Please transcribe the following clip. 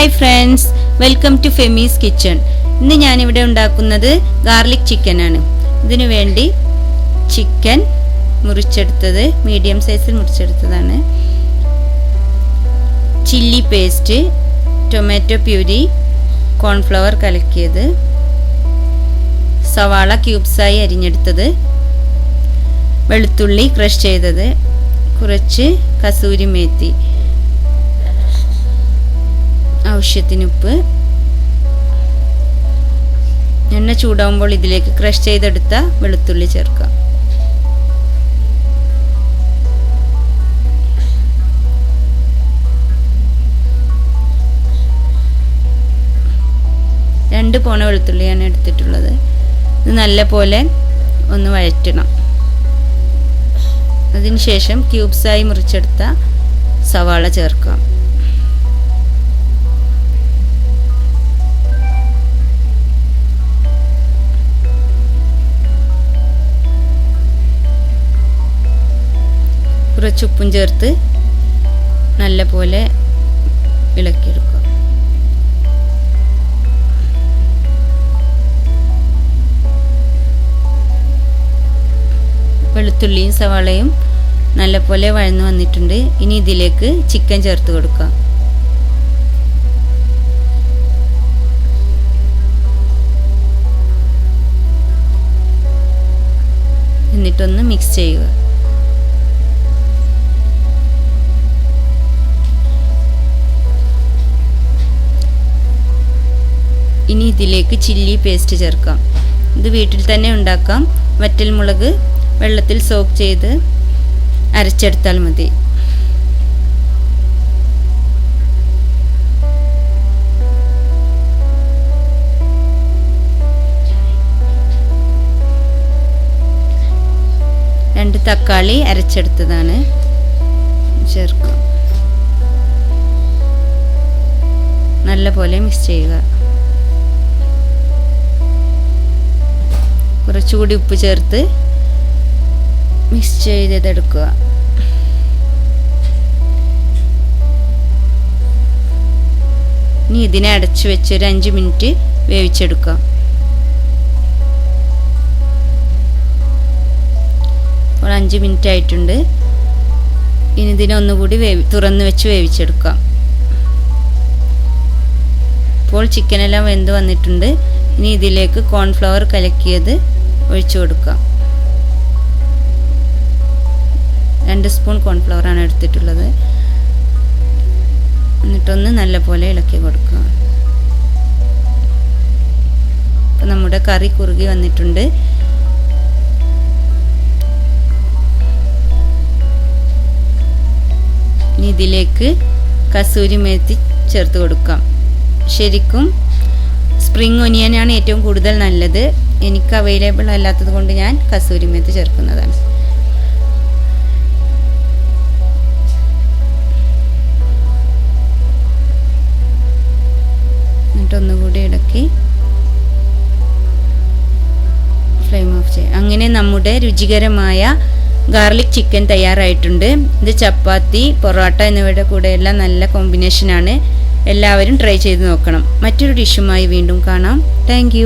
Hi friends welcome to Femi's kitchen ഇന്ന് ഞാനിവിടെ ഉണ്ടാക്കുന്നത് ഗാർലിക് ചിക്കൻ ആണ്. ഇതിനു വേണ്ടി ചിക്കൻ മുറിച്ചെടുത്തത് മീഡിയം സൈസിൽ മുറിച്ചെടുത്തതാണ്. Chilli paste tomato puree cornflour കലക്കിയത്. സവാള ക്യൂബ്സായി അരിഞ്ഞെടുത്തത്. വെളുത്തുള്ളി ക്രഷ് ചെയ്തത്. കുറച്ച് കസൂരി മേത്തി. ആവശ്യത്തിന് ഉപ്പ് എണ്ണ ചൂടാവുമ്പോൾ ഇതിലേക്ക് ക്രഷ് ചെയ്തെടുത്ത വെളുത്തുള്ളി ചേർക്കാം രണ്ട് പോണ വെളുത്തുള്ളിയാണ് എടുത്തിട്ടുള്ളത്. ഇത് നല്ല പോലെ ഒന്ന് വഴറ്റണം. അതിനുശേഷം ക്യൂബ്സായി മുറിച്ചെടുത്ത സവാള ചേർക്കാം കുറച്ച് ഉപ്പും ചേർത്ത് നല്ല പോലെ ഇളക്കിയെടുക്കുക വെളുത്തുള്ളിയും സവാളയും നല്ലപോലെ വഴന്നു വന്നിട്ടുണ്ട്. ഇനി ഇതിലേക്ക് ചിക്കൻ ചേർത്ത് കൊടുക്കാം എന്നിട്ടൊന്ന് മിക്സ് ചെയ്യുക. ഇനി ഇതിലേക്ക് ചില്ലി പേസ്റ്റ് ചേർക്കാം. ഇത് വീട്ടിൽ തന്നെ ഉണ്ടാക്കാം. വറ്റൽമുളക് വെള്ളത്തിൽ സോക്ക് ചെയ്ത് അരച്ചെടുത്താൽ മതി. രണ്ട് തക്കാളി അരച്ചെടുത്തതാണ്. ചേർക്കുക നല്ലപോലെ മിക്സ് ചെയ്യുക. കുറച്ചുകൂടി ഉപ്പ് ചേർത്ത് മിക്സ് ചെയ്തെടുക്കുക ഇനി ഇതിനെ അടച്ചു വെച്ച് ഒരു അഞ്ച് മിനിറ്റ് വേവിച്ചെടുക്കുക അപ്പോൾ അഞ്ച് മിനിറ്റ് ആയിട്ടുണ്ട്. ഇനി ഇതിനെ ഒന്നുകൂടി വേവി തുറന്ന് വെച്ച് വേവിച്ചെടുക്കാം. ഇപ്പോൾ ചിക്കനെല്ലാം വെന്ത് വന്നിട്ടുണ്ട്. ഇനി ഇതിലേക്ക് കോൺഫ്ലവർ കലക്കിയത് ഒഴിച്ചു കൊടുക്കുക. രണ്ട് സ്പൂൺ കോൺഫ്ലവറാണ് എടുത്തിട്ടുള്ളത്. എന്നിട്ടൊന്ന് നല്ലപോലെ ഇളക്കി കൊടുക്കുക. അപ്പം നമ്മുടെ കറി കുറുകി വന്നിട്ടുണ്ട്. ഇനി ഇതിലേക്ക് കസൂരി മേത്തി ചേർത്ത് കൊടുക്കാം. ശരിക്കും സ്പ്രിംഗ് ഒനിയനാണ് ഏറ്റവും കൂടുതൽ നല്ലത്. എനിക്ക് അവൈലബിൾ അല്ലാത്തത് കൊണ്ട് ഞാൻ കസൂരി മേത്ത് ചേർക്കുന്നതാണ്. എന്നിട്ടൊന്നുകൂടി ഇടയ്ക്ക് ഫ്ലെയിം ഓഫ് ചെയ്യാം. അങ്ങനെ നമ്മുടെ രുചികരമായ ഗാർലിക് ചിക്കൻ തയ്യാറായിട്ടുണ്ട്. ഇത് ചപ്പാത്തി പൊറോട്ട എന്നിവയുടെ കൂടെ എല്ലാം നല്ല കോമ്പിനേഷനാണ് എല്ലാവരും ട്രൈ ചെയ്ത് നോക്കണം. മറ്റൊരു ഡിഷുമായി വീണ്ടും കാണാം. താങ്ക്